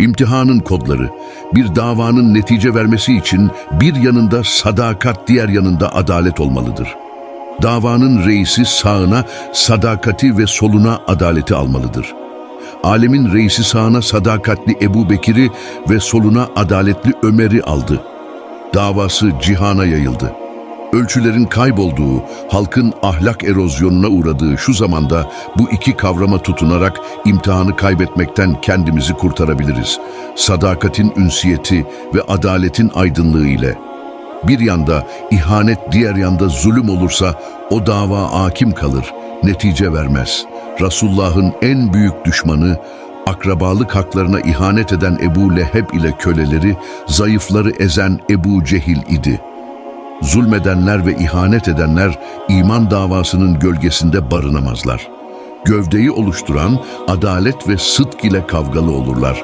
İmtihanın kodları, bir davanın netice vermesi için bir yanında sadakat, diğer yanında adalet olmalıdır. Davanın reisi sağına sadakati ve soluna adaleti almalıdır. Alemin reisi sağına sadakatli Ebu Bekir'i ve soluna adaletli Ömer'i aldı. Davası cihana yayıldı. Ölçülerin kaybolduğu, halkın ahlak erozyonuna uğradığı şu zamanda bu iki kavrama tutunarak imtihanı kaybetmekten kendimizi kurtarabiliriz. Sadakatin ünsiyeti ve adaletin aydınlığı ile. Bir yanda ihanet, diğer yanda zulüm olursa o dava hakim kalır, netice vermez. Resulullah'ın en büyük düşmanı, akrabalık haklarına ihanet eden Ebu Leheb ile köleleri, zayıfları ezen Ebu Cehil idi. Zulmedenler ve ihanet edenler iman davasının gölgesinde barınamazlar. Gövdeyi oluşturan adalet ve sıdk ile kavgalı olurlar.